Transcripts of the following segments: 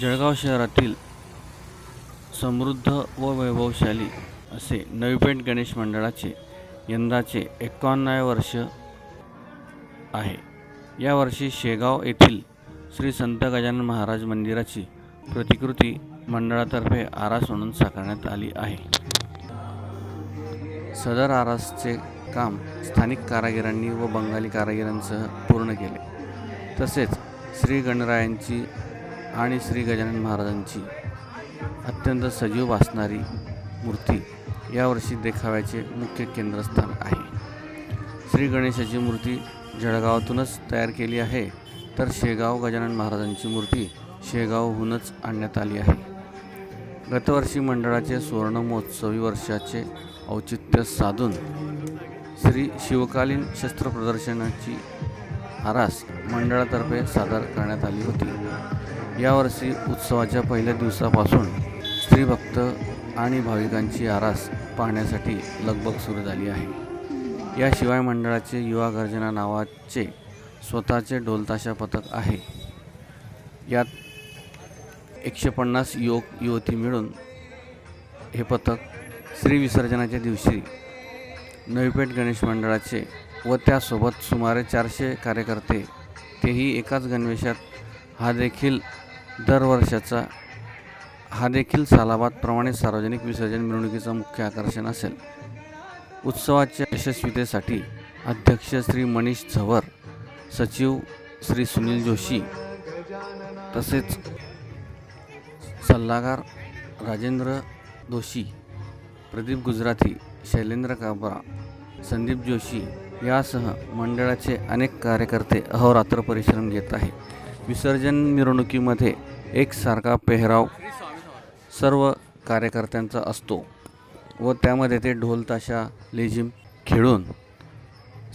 जळगाव शहरातील समृद्ध व वैभवशाली असे नवीपेंट गणेश मंडळाचे यंदाचे एकावन्नावे वर्ष आहे. यावर्षी शेगाव येथील श्री संत गजानन महाराज मंदिराची प्रतिकृती मंडळातर्फे आरास म्हणून साकारण्यात आली आहे. सदर आरासचे काम स्थानिक कारागिरांनी व बंगाली कारागिरांसह पूर्ण केले. तसेच श्री गणरायांची आणि श्री गजानन महाराजांची अत्यंत सजीव असणारी मूर्ती यावर्षी देखाव्याचे मुख्य केंद्रस्थान आहे. श्री गणेशाची मूर्ती जळगावातूनच तयार केली आहे तर शेगाव गजानन महाराजांची मूर्ती शेगावहूनच आणण्यात आली आहे. गतवर्षी मंडळाचे सुवर्णमहोत्सवी वर्षाचे औचित्य साधून श्री शिवकालीन शस्त्र प्रदर्शनाची आरास मंडळातर्फे सादर करण्यात आली होती. यावर्षी उत्सवाच्या पहिल्या दिवसापासून स्त्रीभक्त आणि भाविकांची आरास पाहण्यासाठी लगबग सुरू झाली आहे. याशिवाय मंडळाचे युवा गर्जना नावाचे स्वतःचे ढोलताशा पथक आहे. यात एकशे पन्नास युवक युवती मिळून हे पथक श्री विसर्जनाच्या दिवशी नवीपेठ गणेश मंडळाचे व त्यासोबत सुमारे चारशे कार्यकर्ते तेही एकाच गणवेशात हा देखील दरवर्षाचा हा देखील सालाबादप्रमाणे सार्वजनिक विसर्जन मिरवणुकीचं मुख्य आकर्षण असेल. उत्सवाच्या यशस्वीतेसाठी अध्यक्ष श्री मनीष झवर सचिव श्री सुनील जोशी तसेच सल्लागार राजेंद्र दोशी प्रदीप गुजराती शैलेंद्र काबरा संदीप जोशी यासह मंडळाचे अनेक कार्यकर्ते अहोरात्र परिश्रम घेत आहेत. विसर्जन मिरवणुकीमध्ये एकसारखा पेहराव सर्व कार्यकर्त्यांचा असतो व त्यामध्ये ते ढोल ताशा लेझिम खेळून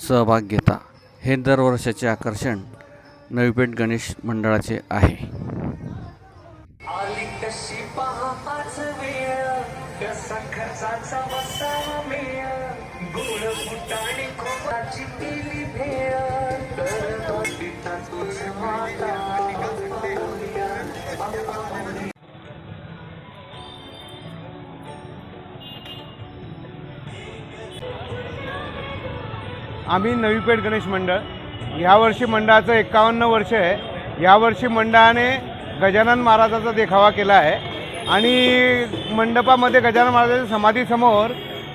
सहभाग घेता. हे दरवर्षाचे आकर्षण नवीपेठ गणेश मंडळाचे आहे. आम्ही नवीपेठ गणेश मंडळ. यावर्षी मंडळाचं एकावन्न वर्ष आहे. यावर्षी मंडळाने गजानन महाराजाचा देखावा केला आहे. आणि मंडपामध्ये गजानन महाराजाच्या समाधीसमोर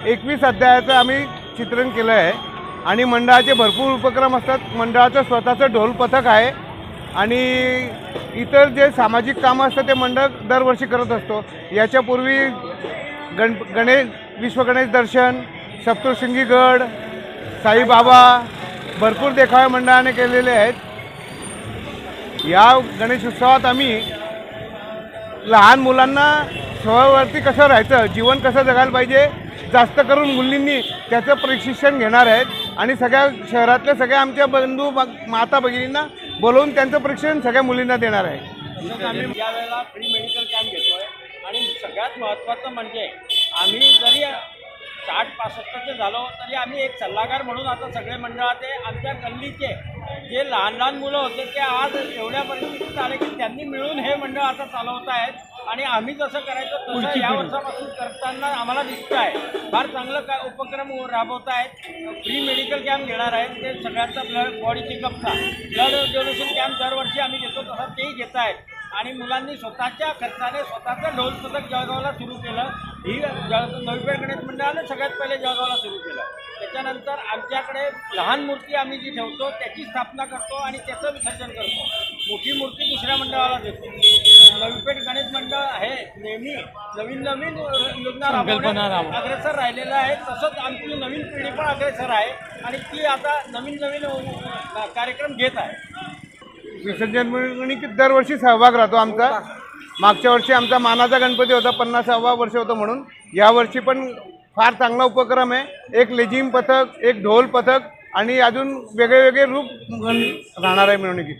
एकवीस अध्यायाचं आम्ही चित्रण केलं आहे. आणि मंडळाचे भरपूर उपक्रम असतात. मंडळाचं स्वतःचं ढोल पथक आहे. आणि इतर जे सामाजिक कामं असतं ते मंडळ दरवर्षी करत असतो. याच्यापूर्वी गण गणेश विश्वगणेश दर्शन सप्तशृंगी गड साईबाबा भरपूर देखावे मंडळाने केलेले आहेत. या गणेश उत्सवात आम्ही लहान मुलांना स्वयंवरती कसं राहायचं जीवन कसं जगायला पाहिजे जास्त करून मुलींनी त्याचं प्रशिक्षण घेणार आहेत. आणि सगळ्या शहरातल्या सगळ्या आमच्या बंधू माता भगिनींना बोलवून त्यांचं प्रशिक्षण सगळ्या मुलींना देणार आहे. आम्ही यावेळेला फ्री मेडिकल कॅम्प घेतोय. आणि सगळ्यात महत्त्वाचं म्हणजे आम्ही जरी साठ पासष्टचे झालो तरी आम्ही एक सल्लागार म्हणून आता सगळे मंडळाचे आमच्या गल्लीचे जे लहान लहान मुलं होते ते आज एवढ्या परिस्थितीत आले की त्यांनी मिळून हे मंडळ आता चालवत आहेत आणि आम्ही जसं करायचं तसं या वर्षापासून करताना आम्हाला दिसत आहे फार चांगलं का उपक्रम राबवत आहेत. फ्री मेडिकल कॅम्प घेणार आहेत. ते सगळ्यांचा ब्लड बॉडी चेकअपचा ब्लड डोनेशन कॅम्प दरवर्षी आम्ही घेतो तसं तेही घेत आहेत. आणि मुलांनी स्वतःच्या खर्चाने स्वतःचं ढोल पथक जळगावला सुरू केलं. ही जळ नवीपेठ गणेश मंडळाने सगळ्यात पहिले जळगावला सुरू केलं. त्याच्यानंतर आमच्याकडे लहान मूर्ती आम्ही जी ठेवतो त्याची स्थापना करतो आणि त्याचं विसर्जन करतो. मोठी मूर्ती दुसऱ्या मंडळाला देतो नवीपेठ गणेश मंडळ हे नेहमी नवीन नवीन योजना राबवण्यात अग्रेसर राहिलेलं आहे. तसंच आमची नवीन पिढी पण अग्रेसर आहे आणि ती आता नवीन नवीन कार्यक्रम घेत आहे. विसर्जन मिरवणुकीत दरवर्षी सहभाग राहतो आमचा. मागच्या वर्षी आमचा मानाचा गणपती होता पन्नासावा वर्ष होतं म्हणून. यावर्षी पण फार चांगला उपक्रम आहे. एक लेझिम पथक एक ढोल पथक आणि अजून वेगळे वेगळे रूप राहणार आहे मिरवणुकीत.